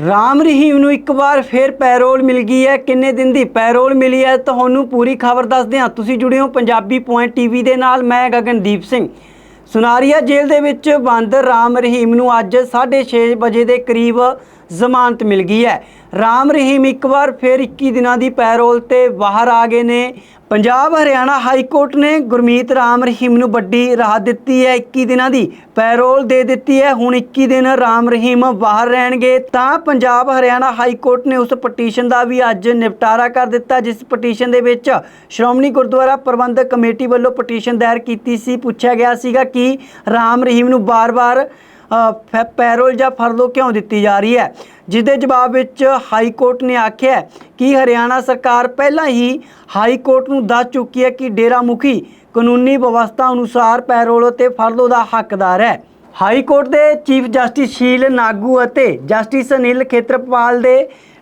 ਰਾਮ ਰਹੀਮ ਨੂੰ ਇੱਕ ਵਾਰ ਫਿਰ ਪੈਰੋਲ ਮਿਲ ਗਈ ਹੈ। ਕਿੰਨੇ ਦਿਨ ਦੀ ਪੈਰੋਲ ਮਿਲੀ ਹੈ? ਤੁਹਾਨੂੰ ਪੂਰੀ ਖਬਰ ਦੱਸਦੇ ਹਾਂ ਤੁਸੀਂ ਜੁੜੇ ਹੋ ਪੰਜਾਬੀ ਪੁਆਇੰਟ ਟੀਵੀ ਦੇ ਨਾਲ। ਮੈਂ ਗਗਨਦੀਪ ਸਿੰਘ। ਸੁਨਾਰੀਆ ਜੇਲ੍ਹ ਦੇ ਵਿੱਚ ਬੰਦ ਰਾਮ ਰਹੀਮ ਨੂੰ ਅੱਜ 6:30 ਵਜੇ ਦੇ ਕਰੀਬ ਜ਼ਮਾਨਤ ਮਿਲ ਗਈ ਹੈ। ਰਾਮ ਰਹੀਮ ਇੱਕ ਵਾਰ ਫਿਰ 21 ਦਿਨਾਂ ਦੀ ਪੈਰੋਲ ਤੇ ਬਾਹਰ ਆ ਗਏ ਨੇ। ਪੰਜਾਬ, ਹਰਿਆਣਾ ਹਾਈ ਕੋਰਟ ਨੇ ਗੁਰਮੀਤ ਰਾਮ ਰਹੀਮ ਨੂੰ ਵੱਡੀ ਰਾਹਤ ਦਿੱਤੀ ਹੈ। 21 ਦਿਨਾਂ ਦੀ ਪੈਰੋਲ ਦੇ ਦਿੱਤੀ ਹੈ। ਹੁਣ 21 ਦਿਨ ਰਾਮ ਰਹੀਮ ਬਾਹਰ ਰਹਿਣਗੇ। ਤਾਂ ਪੰਜਾਬ, ਹਰਿਆਣਾ ਹਾਈ ਕੋਰਟ ਨੇ ਉਸ ਪਟੀਸ਼ਨ ਦਾ ਵੀ ਅੱਜ ਨਿਪਟਾਰਾ ਕਰ ਦਿੱਤਾ, ਜਿਸ ਪਟੀਸ਼ਨ ਦੇ ਵਿੱਚ ਸ਼੍ਰੋਮਣੀ ਗੁਰਦੁਆਰਾ ਪ੍ਰਬੰਧਕ ਕਮੇਟੀ ਵੱਲੋਂ ਪਟੀਸ਼ਨ ਦਾਇਰ ਕੀਤੀ ਸੀ। ਪੁੱਛਿਆ ਗਿਆ ਸੀਗਾ ਕਿ ਰਾਮ ਰਹੀਮ ਨੂੰ ਬਾਰ-ਬਾਰ ਪੈਰੋਲ ਜਾਂ ਫਰਲੋ ਕਿਉਂ ਦਿੱਤੀ ਜਾ ਰਹੀ ਹੈ? ਜਿਸ ਦੇ ਜਵਾਬ ਵਿੱਚ ਹਾਈ ਕੋਰਟ ਨੇ ਆਖਿਆ ਕਿ ਹਰਿਆਣਾ ਸਰਕਾਰ ਪਹਿਲਾਂ ਹੀ ਹਾਈ ਕੋਰਟ ਨੂੰ ਦੱਸ ਚੁੱਕੀ ਹੈ ਕਿ ਡੇਰਾ ਮੁਖੀ ਕਾਨੂੰਨੀ ਵਿਵਸਥਾ ਅਨੁਸਾਰ ਪੈਰੋਲ ਅਤੇ ਫਰਲੋ ਦਾ ਹੱਕਦਾਰ ਹੈ। ਹਾਈ ਕੋਰਟ ਦੇ ਚੀਫ ਜਸਟਿਸ ਸ਼ੀਲ ਨਾਗੂ ਅਤੇ ਜਸਟਿਸ ਅਨਿਲ ਖੇਤਰਪਾਲ ਦੇ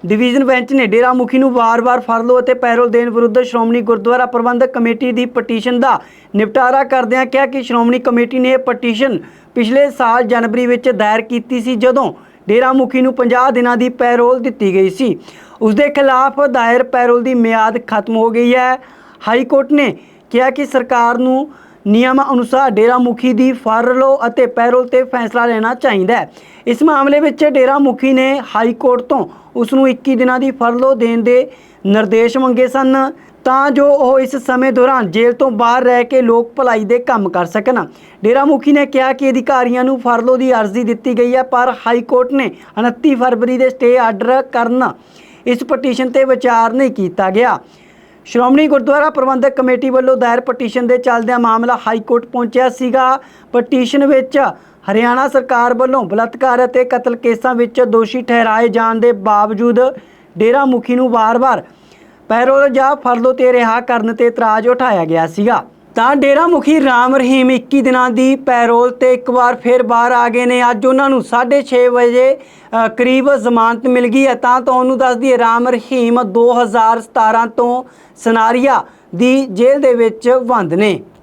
ਡਿਵੀਜ਼ਨ ਬੈਂਚ ਨੇ ਡੇਰਾ ਮੁਖੀ ਨੂੰ ਵਾਰ-ਵਾਰ ਫਰਲੋ ਅਤੇ ਪੈਰੋਲ ਦੇਣ ਵਿਰੁੱਧ ਸ਼੍ਰੋਮਣੀ ਗੁਰਦੁਆਰਾ ਪ੍ਰਬੰਧਕ ਕਮੇਟੀ ਦੀ ਪਟੀਸ਼ਨ ਦਾ ਨਿਪਟਾਰਾ ਕਰਦਿਆਂ ਕਿਹਾ ਕਿ ਸ਼੍ਰੋਮਣੀ ਕਮੇਟੀ ਨੇ ਇਹ ਪਟੀਸ਼ਨ ਪਿਛਲੇ ਸਾਲ ਜਨਵਰੀ ਵਿੱਚ ਦਾਇਰ ਕੀਤੀ ਸੀ, ਜਦੋਂ ਡੇਰਾ ਮੁਖੀ ਨੂੰ 50 ਦਿਨਾਂ ਦੀ ਪੈਰੋਲ ਦਿੱਤੀ ਗਈ ਸੀ। ਉਸ ਦੇ ਖਿਲਾਫ ਦਾਇਰ ਪੈਰੋਲ ਦੀ ਮਿਆਦ ਖਤਮ ਹੋ ਗਈ ਹੈ। ਹਾਈ ਕੋਰਟ ਨੇ ਕਿਹਾ ਕਿ ਸਰਕਾਰ ਨੂੰ ਨਿਯਮ ਅਨੁਸਾਰ ਡੇਰਾ ਮੁਖੀ ਦੀ ਫਰਲੋ ਅਤੇ ਪੈਰੋਲ ਤੇ ਫੈਸਲਾ ਲੈਣਾ ਚਾਹੀਦਾ ਹੈ। ਇਸ ਮਾਮਲੇ ਵਿੱਚ ਡੇਰਾ ਮੁਖੀ ਨੇ ਹਾਈ ਕੋਰਟ ਤੋਂ ਉਸ ਨੂੰ 21 ਦਿਨਾਂ ਦੀ ਫਰਲੋ ਦੇਣ ਦੇ ਨਿਰਦੇਸ਼ ਮੰਗੇ ਸਨ। ਤਾਂ ਜੋ ਉਹ ਇਸ ਸਮੇਂ ਦੌਰਾਨ ਜੇਲ੍ਹ ਤੋਂ ਬਾਹਰ ਰਹਿ ਕੇ ਲੋਕ ਭਲਾਈ ਦੇ ਕੰਮ ਕਰ ਸਕਣ। ਡੇਰਾ ਮੁਖੀ ਨੇ ਕਿਹਾ ਕਿ ਅਧਿਕਾਰੀਆਂ ਨੂੰ ਫਰਲੋ ਦੀ ਅਰਜ਼ੀ ਦਿੱਤੀ ਗਈ ਹੈ, ਪਰ ਹਾਈ ਕੋਰਟ ਨੇ 29 ਫਰਵਰੀ ਦੇ ਸਟੇ ਆਰਡਰ ਕਰਨ ਇਸ ਪਟੀਸ਼ਨ ਤੇ ਵਿਚਾਰ ਨਹੀਂ ਕੀਤਾ ਗਿਆ। ਸ਼੍ਰੋਮਣੀ ਗੁਰਦੁਆਰਾ ਪ੍ਰਬੰਧਕ ਕਮੇਟੀ ਵੱਲੋਂ ਦਾਇਰ ਪਟੀਸ਼ਨ ਦੇ ਚੱਲਦਿਆਂ ਮਾਮਲਾ ਹਾਈ ਕੋਰਟ ਪਹੁੰਚਿਆ ਸੀਗਾ। ਪਟੀਸ਼ਨ ਵਿੱਚ ਹਰਿਆਣਾ ਸਰਕਾਰ ਵੱਲੋਂ ਬਲਾਤਕਾਰ ਅਤੇ ਕਤਲ ਕੇਸਾਂ ਵਿੱਚ ਦੋਸ਼ੀ ਠਹਿਰਾਏ ਜਾਣ ਦੇ ਬਾਵਜੂਦ ਡੇਰਾ ਮੁਖੀ ਨੂੰ ਵਾਰ-ਵਾਰ ਪੈਰੋਲ ਜਾਂ ਫਰਲੋ ਤੇ ਰਿਹਾ ਕਰਨ ਤੇ ਇਤਰਾਜ਼ ਉਠਾਇਆ ਗਿਆ ਸੀਗਾ। ਤਾਂ ਡੇਰਾ ਮੁਖੀ ਰਾਮ ਰਹੀਮ 21 ਦਿਨਾਂ ਦੀ ਪੈਰੋਲ ਤੇ ਇੱਕ ਵਾਰ ਫਿਰ ਬਾਹਰ ਆ ਗਏ ਨੇ। ਅੱਜ ਉਹਨਾਂ ਨੂੰ 6:30 ਵਜੇ ਕਰੀਬ ਜ਼ਮਾਨਤ ਮਿਲ ਗਈ ਹੈ। ਤਾਂ ਤੁਹਾਨੂੰ ਦੱਸ ਦਈਏ, ਰਾਮ ਰਹੀਮ 2017 ਤੋਂ ਸਨਾਰੀਆ ਦੀ ਜੇਲ੍ਹ ਦੇ ਵਿੱਚ ਬੰਦ ਨੇ।